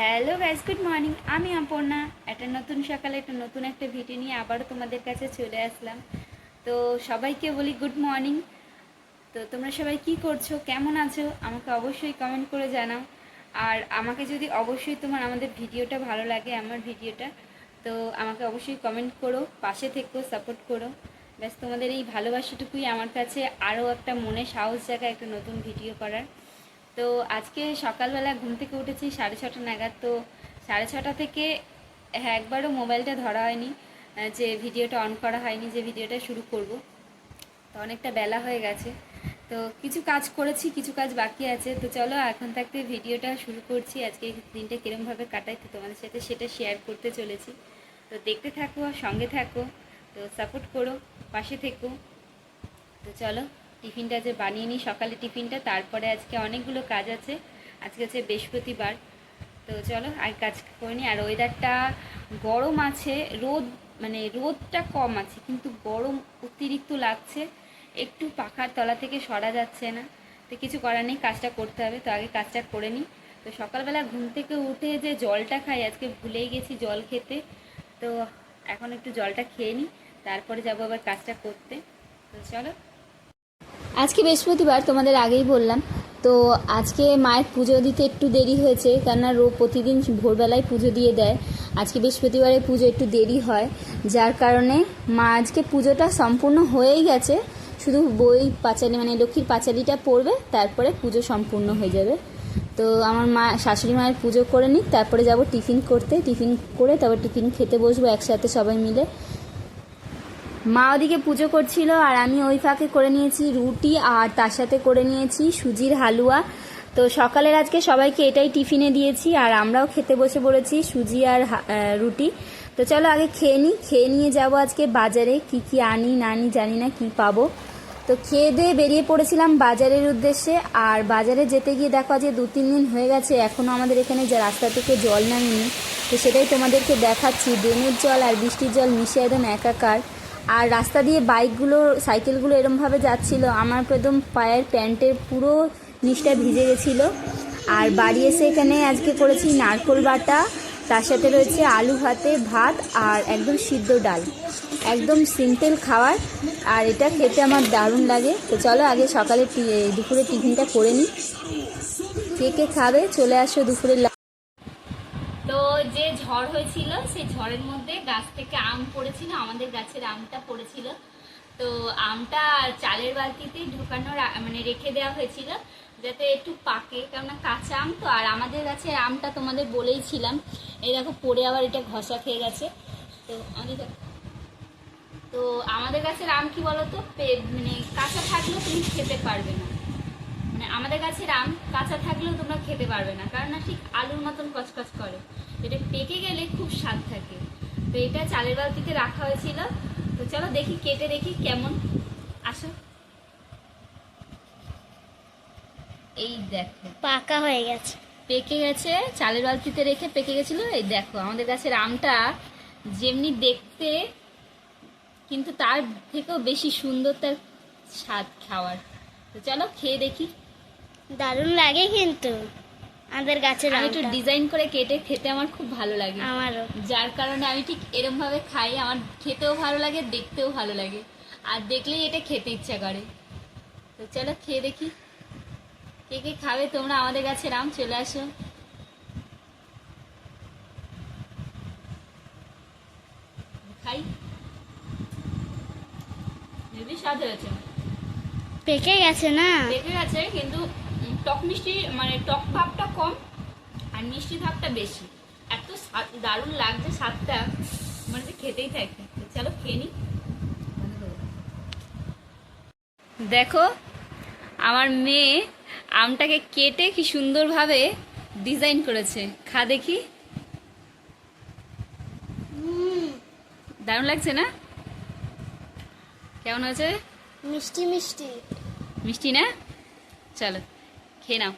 Hello guys good morning. আমি অপর্ণা। একটা নতুন সকালে একটা নতুন একটা ভিডিও নিয়ে আবারও তোমাদের কাছে চলে আসলাম। তো সবাইকে বলি গুড মর্নিং। তো তোমরা সবাই কি করছ? কেমন আছো? আমাকে অবশ্যই কমেন্ট করে জানাও। আর আমাকে যদি অবশ্যই তোমার, আমাদের ভিডিওটা ভালো লাগে, আমার ভিডিওটা, তো আমাকে অবশ্যই কমেন্ট করো, পাশে থেকো সাপোর্ট করো। ব্যাস, তোমাদের এই ভালোবাসাটুকুই আমার কাছে আরও একটা মনে সাহস জায়গা একটা নতুন ভিডিও করার। তো আজকে সকালবেলা ঘুম থেকে উঠেছি সাড়ে ছটা নাগাদ, তো সাড়ে ছটা থেকে হ্যাঁ একবারও মোবাইলটা ধরা হয়নি যে ভিডিওটা অন করা হয়নি, যে ভিডিওটা শুরু করব। তো অনেকটা বেলা হয়ে গেছে। তো কিছু কাজ করেছি, কিছু কাজ বাকি আছে। তো চলো, এখন থাকতে ভিডিওটা শুরু করছি। আজকে দিনটা কীরমভাবে কাটাই, তো তোমাদের সাথে সেটা শেয়ার করতে চলেছি। তো দেখতে থাকো, সঙ্গে থাকো, তো সাপোর্ট করো, পাশে থেকো। তো চলো। টিফিনটা যে বানিয়ে নিই সকালে টিফিনটা, তারপরে আজকে অনেকগুলো কাজ আছে। আজকে হচ্ছে বৃহস্পতিবার। তো চলো, আর কাজ করে নিই। আর ওয়েদারটা গরম আছে, রোদ মানে রোদটা কম আছে, কিন্তু গরম অতিরিক্ত লাগছে। একটু পাখার তলা থেকে সরা যাচ্ছে না। তো কিছু করার নেই, কাজটা করতে হবে। তো আগে কাজটা করে নিই। তো সকালবেলা ঘুম থেকে উঠে যে জলটা খাই, আজকে ভুলেই গেছি জল খেতে। তো এখন একটু জলটা খেয়ে নিই। তারপরে যাব আবার কাজটা করতে। তো চলো। আজকে বৃহস্পতিবার, তোমাদের আগেই বললাম। তো আজকে মায়ের পুজো দিতে একটু দেরি হয়েছে, কেননা রো প্রতিদিন ভোরবেলায় পুজো দিয়ে দেয়। আজকে বৃহস্পতিবারে পুজো একটু দেরি হয়, যার কারণে মা আজকে পুজোটা সম্পূর্ণ হয়েই গেছে। শুধু বই পাঁচালি মানে লক্ষ্মীর পাঁচালিটা পড়বে, তারপরে পুজো সম্পূর্ণ হয়ে যাবে। তো আমার মা, শাশুড়ি মায়ের পুজো করে নিক, তারপরে যাব টিফিন করতে। টিফিন করে তারপর টিফিন খেতে বসবো একসাথে সবাই মিলে। মা ওদিকে পুজো করছিল আর আমি ওই ফাঁকে করে নিয়েছি রুটি আর তার সাথে করে নিয়েছি সুজির হালুয়া। তো সকালের আজকে সবাইকে এটাই টিফিনে দিয়েছি আর আমরাও খেতে বসে পড়েছি সুজি আর রুটি। তো চলো আগে খেয়ে নিই। খেয়ে নিয়ে যাব আজকে বাজারে। কি কি আনি, না আনি জানি না কি পাবো। তো খেয়ে দিয়ে বেরিয়ে পড়েছিলাম বাজারের উদ্দেশ্যে আর বাজারে যেতে গিয়ে দেখো যে দু, তিন দিন হয়ে গেছে এখনও আমাদের এখানে যে রাস্তা থেকে জল নামেনি। তো সেটাই তোমাদেরকে দেখাচ্ছি। ড্রেনের জল আর বৃষ্টির জল মিশে একদম একাকার। আর রাস্তা দিয়ে বাইকগুলো, সাইকেলগুলো এরমভাবে যাচ্ছিল। আমার একদম পায়ের প্যান্টের পুরো নিচটা ভিজে গেছিল। আর বাড়ি এসে এখানে আজকে করেছি নারকোল বাটা, তার সাথে রয়েছে আলু ভাতে ভাত আর একদম সিদ্ধ ডাল। একদম সিম্পল খাবার, আর এটা খেতে আমার দারুণ লাগে। তো চলো আগে সকালে দুপুরে টিফিনটা করে নিই। কে কে খাবে? চলে আসো যে ঝড় হয়েছিল, সেই ঝড়ের মধ্যে গাছ থেকে আম পড়েছিল, আমাদের গাছের আমটা পড়েছিল। তো আমটা চালের বালতিতে ঢোকানো মানে রেখে দেওয়া হয়েছিল, যাতে একটু পাকে, কেননা কাঁচা আম তো, আর আমাদের গাছের আমটা তোমাদের বলেইছিলাম এই দেখো, পড়ে আবার এটা ঘষা খেয়ে গেছে। তো আমাদের তো আমাদের গাছের আম কি বলতো? মানে কাঁচা থাকলেও তুমি খেতে পারবে না। মানে আমাদের গাছের আম কাঁচা থাকলেও তোমরা খেতে পারবে না কারণ না ঠিক আলুর মতন কচকচ করে। এটা পেকে গেলে খুব স্বাদ থাকে। তো এটা চালের বালতিতে রাখা হয়েছিল। তো চলো দেখি কেটে দেখি কেমন। আসো। এই দেখো। পাকা হয়ে গেছে। পেকে গেছে চালের বালতিতে রেখে পেকে গেছিল। এই দেখো আমাদের গাছের আমটা যেমনি দেখতে কিন্তু তার থেকেও বেশি সুন্দর তার স্বাদ খাওয়ার। তো চলো খেয়ে দেখি। দারুণ লাগে কিন্তু। আমাদের গাছের আমি একটু ডিজাইন করে কেটে খেতে আমার খুব ভালো লাগে। আমারও। যার কারণে আমি ঠিক এরম ভাবে খাই আমার খেতেও ভালো লাগে দেখতেও ভালো লাগে। আর দেখলেই এটা খেতে ইচ্ছা করে। তো চলো খেয়ে দেখি। কে কে খাবে তোমরা আমাদের কাছে রাম চলে আসো। খাই। হেবি স্বাদ হয়েছে। পেকে গেছে না? পেকে গেছে কিন্তু টক মিষ্টি মানে টক ভাবটা কম আর মিষ্টি ভাবটা বেশি। এত দারুণ লাগছে স্বাদটা। মানে যে খেতেই থাকে। চলো খেয়ে নি। দেখো আমার মেয়ে আমটাকে কেটে কি সুন্দরভাবে ডিজাইন করেছে। খা দেখি। দারুণ লাগছে না? কেমন হয়েছে? মিষ্টি মিষ্টি। মিষ্টি না? চলো। খেয়ে নাও